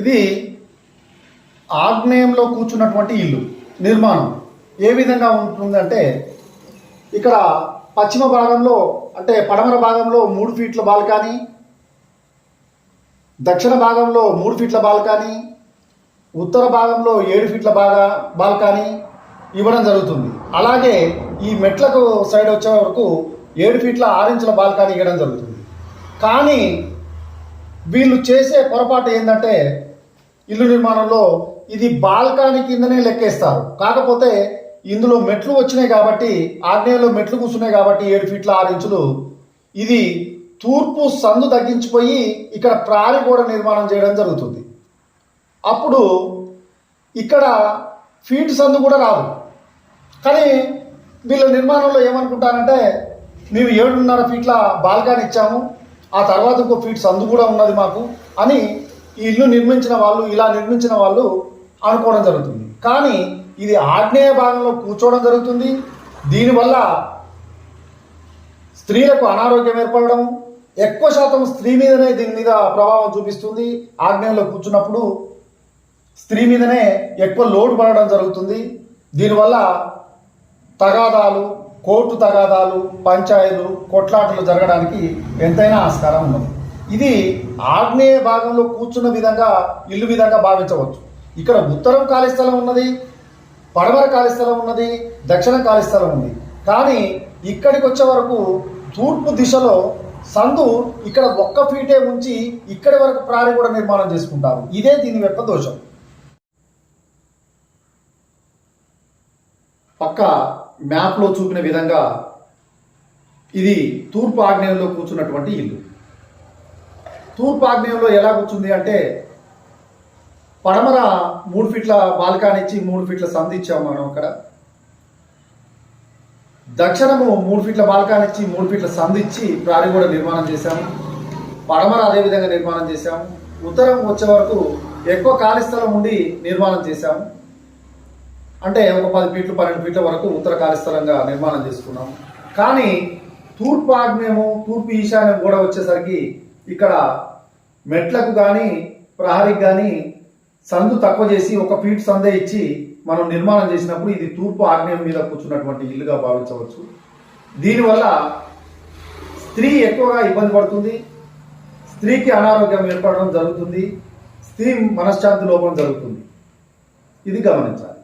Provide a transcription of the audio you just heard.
ఇది ఆగ్నేయంలో కూర్చున్నటువంటి ఇల్లు నిర్మాణం. ఏ విధంగా ఉంటుందంటే ఇక్కడ పశ్చిమ భాగంలో అంటే పడమర భాగంలో మూడు ఫీట్ల బాల్కనీ దక్షిణ భాగంలో మూడు ఫీట్ల బాల్కనీ ఉత్తర భాగంలో ఏడు ఫీట్ల బాగా బాల్కనీ ఇవ్వడం జరుగుతుంది. అలాగే ఈ మెట్లకు సైడ్ వచ్చే వరకు ఏడు ఫీట్ల ఆరు ఇంచుల బాల్కనీ ఇవ్వడం జరుగుతుంది. కానీ వీళ్ళు చేసే పొరపాటు ఏంటంటే ఇల్లు నిర్మాణంలో ఇది బాల్కనీ కిందనే లెక్కేస్తారు. కాకపోతే ఇందులో మెట్లు వచ్చినాయి కాబట్టి ఆగ్నేయంలో మెట్లు కూర్చున్నాయి కాబట్టి ఏడు ఫీట్ల ఆరు ఇంచులు. ఇది తూర్పు సందు తగ్గించిపోయి ఇక్కడ ప్రారి గోడ నిర్మాణం చేయడం జరుగుతుంది. అప్పుడు ఇక్కడ ఫీట్ సందు కూడా రాదు. కానీ వీళ్ళ నిర్మాణంలో ఏమనుకుంటారంటే మేము ఏడున్నర ఫీట్ల బాల్కాని ఇచ్చాము ఆ తర్వాత ఇంకో ఫీట్ సందు కూడా ఉన్నది మాకు అని ఈ ఇల్లు నిర్మించిన వాళ్ళు ఇలా నిర్మించిన వాళ్ళు అనుకోవడం జరుగుతుంది. కానీ ఇది ఆగ్నేయ భాగంలో కూర్చోవడం జరుగుతుంది. దీనివల్ల స్త్రీలకు అనారోగ్యం ఏర్పడడం ఎక్కువ శాతం స్త్రీ మీదనే దీని మీద ప్రభావం చూపిస్తుంది. ఆగ్నేయంలో కూర్చున్నప్పుడు స్త్రీ మీదనే ఎక్కువ లోడ్ పడడం జరుగుతుంది. దీనివల్ల తగాదాలు కోర్టు తగాదాలు పంచాయతీలు కొట్లాటలు జరగడానికి ఎంతైనా ఆస్కారం ఉన్నది. ఇది ఆగ్నేయ భాగంలో కూర్చున్న విధంగా ఇల్లు విధంగా భావించవచ్చు. ఇక్కడ ఉత్తరం ఖాళీ స్థలం ఉన్నది పడమర ఖాళీ స్థలం ఉన్నది దక్షిణ ఖాళీ స్థలం ఉంది. కానీ ఇక్కడికి వచ్చే వరకు తూర్పు దిశలో సందు ఇక్కడ ఒక్క ఫీటే ఉంచి ఇక్కడి వరకు ప్రారి కూడా నిర్మాణం చేసుకుంటారు. ఇదే దీని యొక్క దోషం. పక్క మ్యాప్లో చూపిన విధంగా ఇది తూర్పు ఆగ్నేయంలో కూర్చున్నటువంటి ఇల్లు. తూర్పు ఆగ్నేయంలో ఎలా కూర్చుంది అంటే పడమర మూడు ఫీట్ల బాల్కాన్ ఇచ్చి మూడు ఫీట్ల సంధి ఇచ్చాము మనం అక్కడ. దక్షిణము మూడు ఫీట్ల బాల్కాన్ ఇచ్చి మూడు ఫీట్ల సంధి ఇచ్చి ప్రారి కూడా నిర్మాణం చేశాము. పడమర అదేవిధంగా నిర్మాణం చేశాము. ఉత్తరం వచ్చే వరకు ఎక్కువ ఖాళీ స్థలం ఉండి నిర్మాణం చేశాము. అంటే ఒక పది ఫీట్లు పన్నెండు ఫీట్ల వరకు ఉత్తర కార్యస్థలంగా నిర్మాణం చేసుకున్నాం. కానీ తూర్పు ఆగ్నేయము తూర్పు ఈశాన్యం కూడా వచ్చేసరికి ఇక్కడ మెట్లకు కానీ ప్రహరికి కానీ సందు తక్కువ చేసి ఒక ఫీట్ సందే ఇచ్చి మనం నిర్మాణం చేసినప్పుడు ఇది తూర్పు ఆగ్నేయం మీద కూర్చున్నటువంటి ఇల్లుగా భావించవచ్చు. దీనివల్ల స్త్రీ ఎక్కువగా ఇబ్బంది పడుతుంది స్త్రీకి అనారోగ్యం ఏర్పడడం జరుగుతుంది స్త్రీ మనశ్శాంతి లోపం జరుగుతుంది. ఇది గమనించాలి.